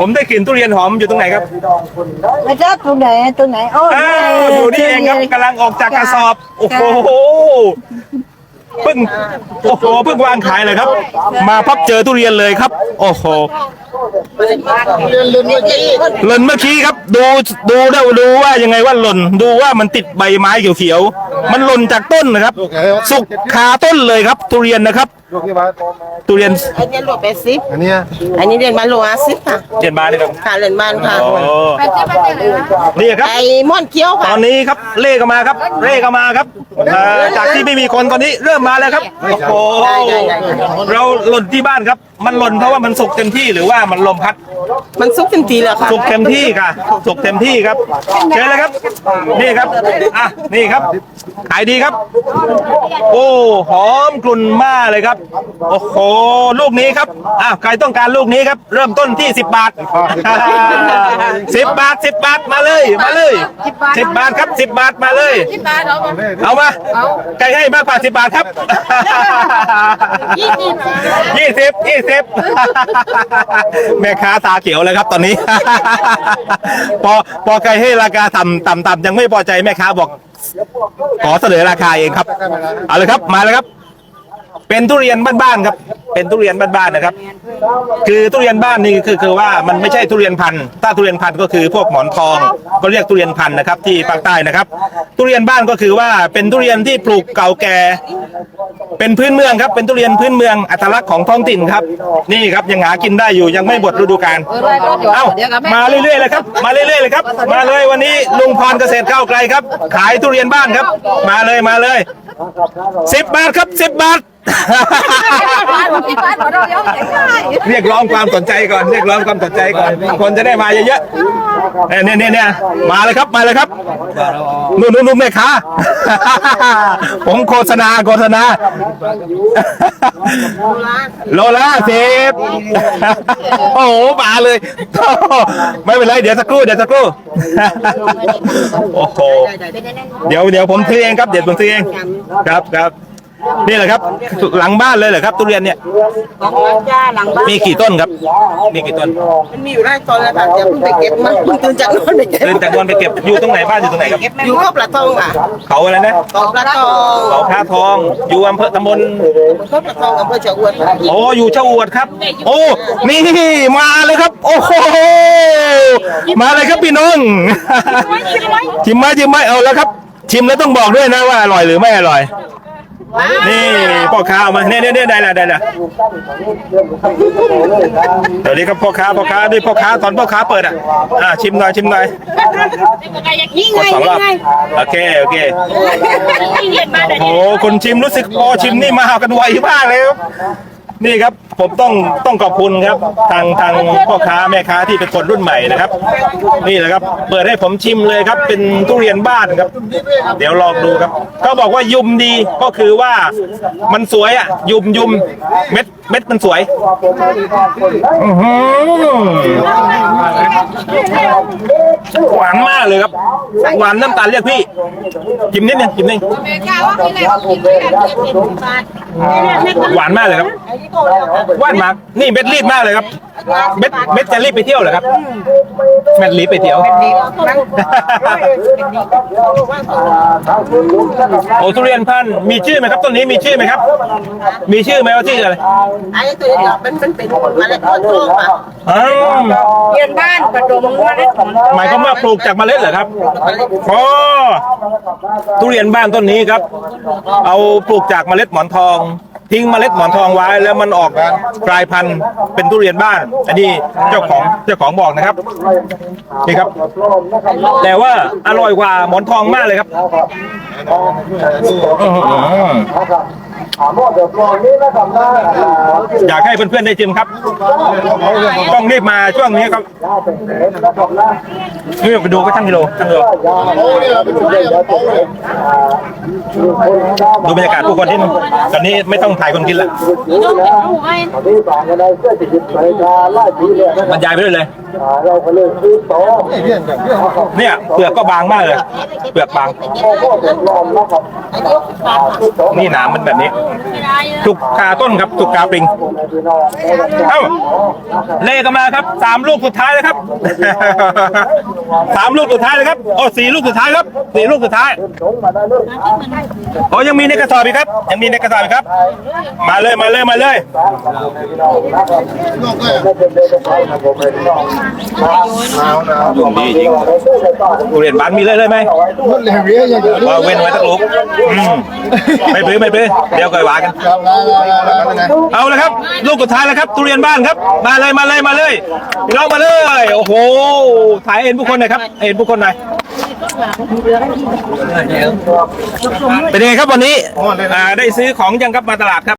ผมได้กลิ่นทุเรียนหอมอยู่ตรงไหนครับไม่ทราบตัวไหนตัวไหนโอ้อ้าวอยู่นี่เองครับกำลังออกจากกระสอบ โอ้โห เพิ่งโอ้โหเพิ่งวางขายเลยครับ มาพับเจอทุเรียนเลยครับ โอ้โหเรียนเรียนเมื่อกี้หล่นเมื่อกี้ครับ ดูดูได้ดูว่ายังไงว่าหล่น ดูว่ามันติดใบไม้เขียวๆมันหล่นจากต้นนะครับ สุกคาต้นเลยครับ ทุเรียนนะครับลูกที่บ้านทุเรียนอันนี้โลแปดสิบอันเนี้ยอันนี้เรียนมาโลห้าสิบค่ะเรียนมาเลยครับค่ะเรียนบ้านค่ะโอ้นี่ครับไอ้ม่อนเคี้ยวตค่ะอนนี้ครับเล่ก็มาครับเล่ก็มาครับเอ่อจากที่ไม่มีคนตอนนี้เริ่มมาแล้วครับโอ้โหเราหล่นที่บ้านครับ มันหล่นเพราะว่ามันสุกเต็มที่หรือว่ามันลมพัดมันซุกเต็มทีแล้วค่ะสุกเต็มที่ค่ะสุกเต็มที่ครับเชิญเลยครับ นี่ครับอะนี่ครับขายดีครับ โอ้หอมกลุ่นมากเลยครับโอ้โหลูกนี้ครับอะใครต้องการลูกนี้ครับ เริ่มต้นที่ 10 บาท10บาท10บาทมาเลยมาเลย10บาทครับ10บาทมาเลย เอามาใครให้มากกว่า10บาทครับยี่สิบยี่สิบแม่ค้าตาเขียวเลยครับตอนนี้ พอพอใครให้ราคาต่ำต่ำต่ำยังไม่พอใจแม่ค้าบอก ขอเสนอราคาเองครับ เอาเลยครับมาเลยครับ เป็นทุเรียนบ้านๆครับ เป็นทุเรียนบ้านๆนะครับ คือทุเรียนบ้านนี่คือคือว่ามันไม่ใช่ทุเรียนพันธุ์ถ้าทุเรียนพันธุ์ก็คือพวกหมอนทอง ก็เรียกทุเรียนพันธุ์นะครับ ที่ภาคใต้นะครับ ทุเรียนบ้านก็คือว่าเป็นทุเรียนที่ปลูกเก่าแก่ เป็นพื้นเมืองครับ เป็นทุเรียนพื้นเมืองอัตลักษณ์ของท้องถิ่นครับ นี่ครับยังหากินได้อยู่ยังไม่หมดฤดูกาลเอ้ามาเรื่อยๆเลยครับ มาเรื่อยๆเลยครับ มาเลยวันนี้ลุงพรเกษตรก้าวไกลครับ ขายทุเรียนบ้านครับ มาเลยมาเลยสิบบาทครับสิบบาทเรียกร้องความสนใจก่อน เรียกร้องความสนใจก่อน คนจะได้มาเยอะๆเนี่ยเนี่ยเนี่ยเนี่ยมาเลยครับมาเลยครับนู่นนู่นนู่นแม่ค้าผมโฆษณาโฆษณาโลละสิบโอ้โหมาเลย ไม่เป็นไรเดี๋ยวสักครู่เดี๋ยวสักครู่โอ้โหเดี๋ยวเดี๋ยวผมซื้อเองครับเดี๋ยวผมซื้อเองครับครับ นี่แหละครับหลังบ้านเลยเหรอครับ ทุเรียนเนี่ยของร้านจ้าหลังบ้านมีกี่ต้นครับ มีกี่ต้นมันมีอยู่ได้ตอนแล้วค่ะเดี๋ยวเพิ่งไปเก็บมาเพิ่งตื่นจากนอนไปเก็บเดินจากนวนไปเก็บอยู่ตรงไหนบ้านอยู่ตรงไหนครับอยู่ก็ปลาทองค่ะเขาอะไรนะตองปลาทองเขาพระทองอยู่อำเภอตำบลก็ปลาทองอำเภอเชียงอวดค่ะโอ้อยู่เจ้าอวดครับ โอ้นี่มาเลยครับ โอ้โหมาเลยครับพี่น้องชิมไหมชิมไหมเอาแล้วครับ ชิมแล้วต้องบอกด้วยนะว่าอร่อยหรือไม่อร่อย นี่พ่อค้าเอามาเนี่ยเนี่ยเนี่ยได้ละได้ละเดี๋ยวนี้ครับพ่อค้าพ่อค้าด้วยพ่อค้าตอนพ่อค้าเปิดอะอ่าชิมหน่อยชิมหน่อยกดสองรอบโอเคโอเคโอ้โหคนชิมรู้สึกพอชิมนี่มากันไวมากเลยครับ นี่ครับผมต้องต้องขอบคุณครับ ทางทางพ่อค้าแม่ค้าที่เป็นคนรุ่นใหม่นะครับ นี่แหละครับ เปิดให้ผมชิมเลยครับ เป็นทุเรียนบ้านครับ เดี๋ยวลองดูครับเขาบอกว่ายุมดีก็คือว่ามันสวยอะยุมยุมเม็ด เม็ดมันสวย อื้อหือหวานมากเลยครับ หวานน้ำตาลเรียกพี่ชิมนิดนึงชิมนิดนึงหวานมากเลยครับหวานมาก นี่เม็ดรีดมากเลยครับ เม็ดเม็ดจะรีบไปเที่ยวเหรอครับเม็ดรีบไปเที่ยว โอ้ทุเรียนพันธุ์มีชื่อไหมครับต้นนี้มีชื่อไหมครับ มีชื่อไหมว่าชื่ออะไรไอ้ตัวนี้เป็นเป็นเป็นเมล็ดพันธุ์ทองค่ะอ้าวเรียนบ้านประดมเมล็ดของหมายความว่าปลูกจากเมล็ดเหรอครับอ๋อทุเรียนบ้านต้นนี้ครับ เอาปลูกจากเมล็ดหมอนทอง ทิ้งเมล็ดหมอนทองไว้แล้วมันออกกลายพันธุ์เป็นทุเรียนบ้าน อันนี้เจ้าของเจ้าของบอกนะครับนี่ครับ แต่ว่าอร่อยกว่าหมอนทองมากเลยครับ อื้อหืออยากให้เพื่อนๆได้ชิมครับ ต้องรีบมาช่วงนี้ครับนี่ไปดูไปช่างกิโลช่างกิโลดูบรรยากาศผู้คนที่นตอนนี้ไม่ต้องถ่ายคนกินละบรรยายไปด้วยเลย เราก็เลยซื้อต่อเนี่ยเปลือกก็บางมากเลย เปลือกบางนี่หนามมันแบบนี้ ถูกคาต้นครับถูกกาปริงเอ้าเล่กันมาครับสามลูกสุดท้ายเลยครับสามลูกสุดท้ายเลยครับโอ้สี่ลูกสุดท้ายครับสี่ลูกสุดท้ายสงมาได้เลยโอ้ยังมีในกระสอบอีกครับ ยังมีในกระสอบอีกครับ มาเลยมาเลยมาเลยนอกก็ไม่เป็นเดินไปนะผมเป็นนอกหนาวหนาวดวงดีจริงทุเรียนบ้านมีเลยเลยไหมมันเลยเรียอย่าเว้นไว้สักลูกอืมไม่ปลื้มไม่ปลื้มเดี๋ยวก่อยว่ากันครับแล้วแล้วแล้วเอาเลยครับ ลูกสุดท้ายแล้วครับทุเรียนบ้านครับ มาเลยมาเลยมาเลยพี่น้องมาเลย โอ้โห ถ่ายเห็นผู้คนหน่อยครับเห็นผู้คนหน่อยเป็นยังไงครับวันนี้อ่าได้ซื้อของยังครับมาตลาดครับ